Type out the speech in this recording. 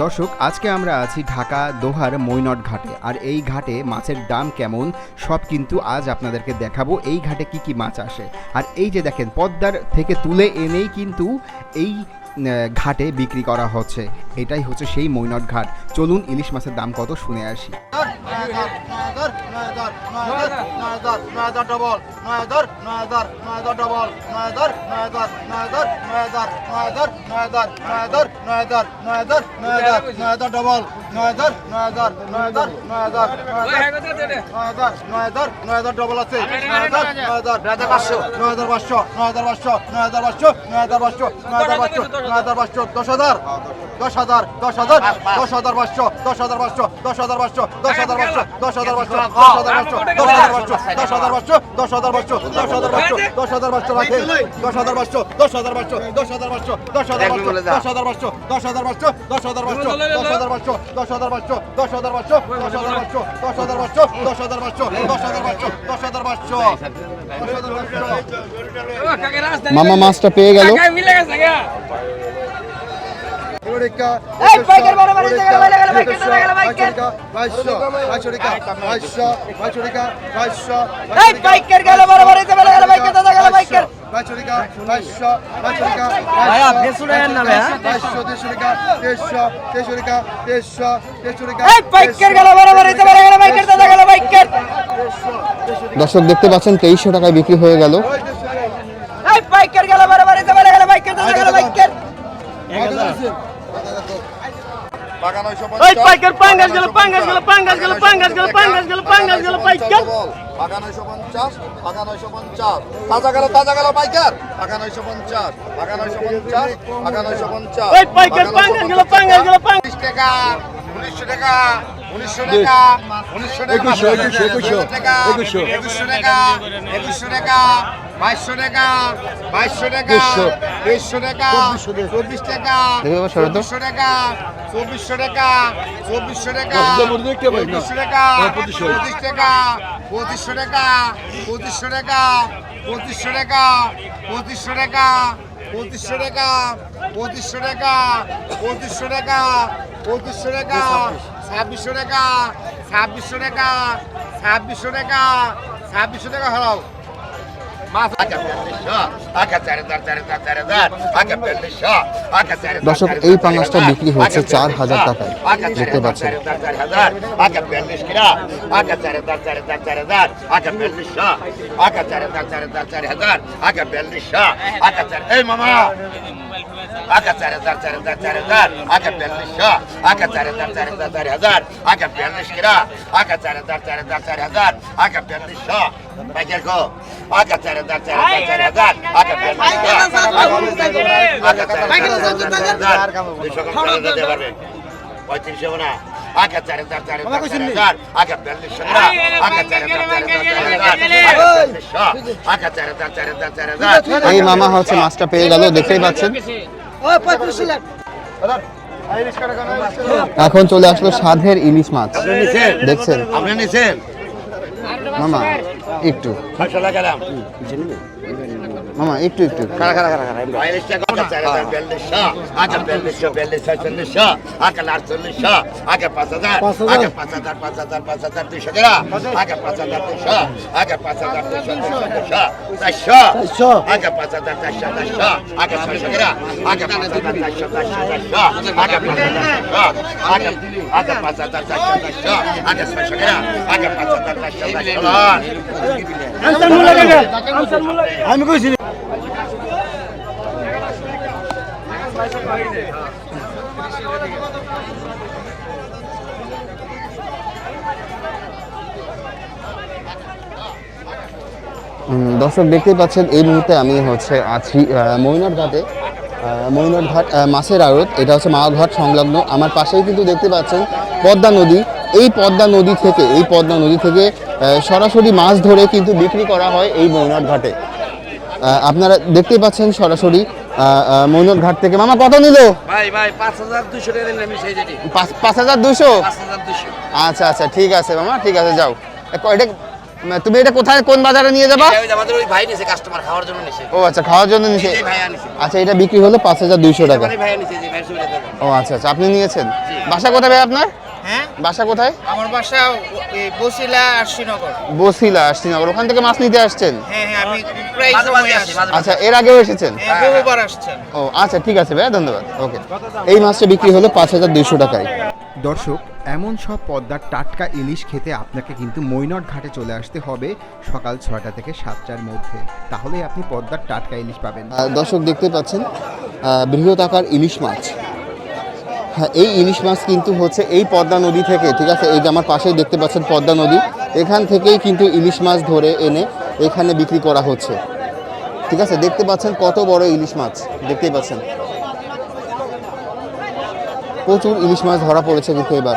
দর্শক, আজকে আমরা আছি ঢাকা দোহার মৈনট ঘাটে। আর এই ঘাটে মাছের দাম কেমন, সব কিন্তু আজ আপনাদেরকে দেখাবো। এই ঘাটে কি কি মাছ আসে? আর এই যে দেখেন, পদ্মার থেকে তুলে এনেই কিন্তু এই ঘাটে বিক্রি করা হচ্ছে। এটাই হচ্ছে সেই মৈনট ঘাট। চলুন ইলিশ মাছের দাম কত শুনে আসি। নয় দশ নয় দশ নয় দশ নয় দশ নয় দশ ডবল নয় হাজার নয় হাজার নয় হাজার ডবল নয় হাজার নয় হাজার নয় হাজার নয় হাজার নয় হাজার নয় হাজার নয় হাজার নয় হাজার নয় হাজার নয় হাজার নয় হাজার ডবল নয় হাজার নয় হাজার নয় হাজার নয় হাজার নয় হাজার ডবল আছে নয় হাজার নয় হাজার নয় হাজার পাঁচশো নয় হাজার পাঁচশো নয় পাঁচশো নয় হাজার পাঁচশো নয় হাজার পাঁচশো নয় হাজার পাঁচশো নয় হাজার পাঁচশো দশ হাজার দশ হাজার দশ হাজার দশ হাজার পাঁচশো দশ হাজার পাঁচশো দশ হাজার পাঁচশো দশ হাজার পাঁচশো দশ হাজার পাঁচশো দশ হাজার পাঁচশো দশ হাজার পাঁচশো দশ হাজার পাঁচশো দশ হাজার পাঁচশো দশ হাজার পাঁচশো দশ হাজার পাঁচশো রাখে দশ হাজার পাঁচশো দশ হাজার পাঁচশো দশ হাজার পাঁচশো দশ হাজার পাঁচশো দশ হাজার পাঁচশো দশ হাজার পাঁচশো দশ হাজার পাঁচশো দশ হাজার পাঁচশো দশ হাজার পাঁচশো দশ হাজার পাঁচশো দশ হাজার পাঁচশো দশ হাজার পাঁচশো দশ হাজার পাঁচশো দশ হাজার পাঁচশো দশ হাজার পাঁচশো দশ হাজার পাঁচশো মামা মাছটা পেয়ে গেল দর্শক দেখতে পাচ্ছেন তেইশশো টাকায় বিক্রি হয়ে গেল। এই পাইকার পাঙ্গাস গেল পাঙ্গাস গেল পাঙ্গাস গেল পাঙ্গাস গেল পাঙ্গাস গেল পাঙ্গাস গেল পাইকার পাকা নয়শো পঞ্চাশ পাকা নয়শো পঞ্চাশ তাজা গেল তাজা গেল পাইকার পাকা নয়শো পঞ্চাশ পাকা নয়শো পঞ্চাশ পাকা নয়শো পঞ্চাশ এই পাইকার পাঙ্গাস গেল পাঙ্গাস গেল পাঙ্গাস টাকা উনিশশো টাকা উনিশশো টাকা উনিশশো টাকা একুশশো, একুশশো, টাকা। একুশশো টাকা একুশশো টাকা বাইশশো টাকা বাইশশো টাকা দেড়শো। তেইশশো টাকা চব্বিশশো টাকা। চব্বিশ টাকা দেখে বাবা, সরো তো। চব্বিশশো টাকা চব্বিশশো টাকা চব্বিশশো টাকা পঁচিশশো মুড়ি দেখতে পাই না। পঁচিশশো টাকা পঁচিশশো। পঁচিশ টাকা পঁচিশশো টাকা পঁচিশশো টাকা পঁচিশশো টাকা পঁচিশশো টাকা পঁচিশশো টাকা পঁচিশশো টাকা পঁচিশশো টাকা পঁচিশশো টাকা ছাব্বিশশো টাকা ছাব্বিশশো টাকা ছাব্বিশশো টাকা ছাব্বিশশো টাকা হারাও দর্শক, এই পাঙ্গাসটা বিক্রি হয়েছে চার হাজার টাকায়। দেখতে পাচ্ছেন। এই মামা aka tsare zar tsare zar tsare zar aka perlish sha aka tsare zar tsare zar tsare zar aka perlish kira aka tsare zar tsare zar tsare zar aka perlish sha bakir ko aka tsare zar tsare zar tsare zar aka perlish sha aka tsare zar tsare zar দুশো দিতে পারবেন পঁয়ত্রিশে না আগে চারে চার চারে চার আগে বিয়াল্লিশ না আগে চারে চার চারে চার চারে এই মামা হচ্ছে মাছটা পেয়ে গেল দেখতেই পাচ্ছেন এখন চলে আসলো সাধের ইলিশ মাছ। দেখছেন? মামা একটু। মাশাআল্লাহ কালাম মামা একটু একটু খারা খারা খারা খারা বাইরেশ টাকা কাছে আগে 42 আগে 42 42 46 আগে 48 আগে 5000 আগে 5000 5000 5000 200 টাকা আগে 5000 200 আগে 5000 200 400 আগে 5000 400 400 আগে 600 টাকা আগে 5000 400 400 আগে 5000 আগে আগে 5000 400 400 আগে 600 টাকা আগে 5000 400 400 আগে আমি কইছি দর্শক, দেখতেই পাচ্ছেন, এই মুহূর্তে আমি হচ্ছে আছি মৈনাট ঘাটে মৈনাট ঘাট মাছের আড়ত। এটা হচ্ছে মাওঘাট সংলগ্ন। আমার পাশেই কিন্তু দেখতে পাচ্ছেন পদ্মা নদী। এই পদ্মা নদী থেকে এই পদ্মা নদী থেকে সরাসরি মাছ ধরে কিন্তু বিক্রি করা হয় এই মৈনাট ঘাটে। আপনারা দেখতেই পাচ্ছেন সরাসরি মৈনাট ঘাট থেকে। মামা কত নিল? পাঁচ হাজার দুশো আচ্ছা আচ্ছা ঠিক আছে মামা ঠিক আছে যাও। এটা তুমি এটা কোথায় কোন বাজারে নিয়ে যাবা? এটা ওই যে আমাদের ওই ভাই নিছে কাস্টমার খাওয়ার জন্য নিছে। ও আচ্ছা খাওয়ার জন্য আনিছে। আচ্ছা এটা বিক্রি হলো পাঁচ হাজার দুইশো টাকা। মানে ও আচ্ছা আচ্ছা আপনি নিয়েছেন। বাসা কোথায় ভাই আপনার? হ্যাঁ? বাসা কোথায়? আমার বাসা বসিলা আর শ্রীনগর বসিলা শ্রীনগর ওখান থেকে মাছ নিতে আসছেন? হ্যাঁ হ্যাঁ আমি প্রায় মাঝে মাঝে সময় আসি আসি আচ্ছা এর আগেও এসেছেন? হ্যাঁ, বহুবার আসছেন। ও আচ্ছা ঠিক আছে ভাইয়া ধন্যবাদ। ওকে। এই মাছটা বিক্রি হলো পাঁচ হাজার দুইশো টাকায়। দর্শক এমন সব পদ্মার টাটকা ইলিশ খেতে আপনাকে কিন্তু মৈনট ঘাটে চলে আসতে হবে সকাল ছয়টা থেকে সাতটার মধ্যে। তাহলেই আপনি পদ্মার টাটকা ইলিশ পাবেন। দর্শক দেখতে পাচ্ছেন বৃহৎ আকার ইলিশ মাছ। এই ইলিশ মাছ কিন্তু হচ্ছে এই পদ্মা নদী থেকে, ঠিক আছে? এই যে আমার পাশেই দেখতে পাচ্ছেন পদ্মা নদী, এখান থেকেই কিন্তু ইলিশ মাছ ধরে এনে এখানে বিক্রি করা হচ্ছে। ঠিক আছে? দেখতে পাচ্ছেন কত বড় ইলিশ মাছ, দেখতেই পাচ্ছেন। প্রচুর ইলিশ মাছ ধরা পড়েছে কিন্তু এবার।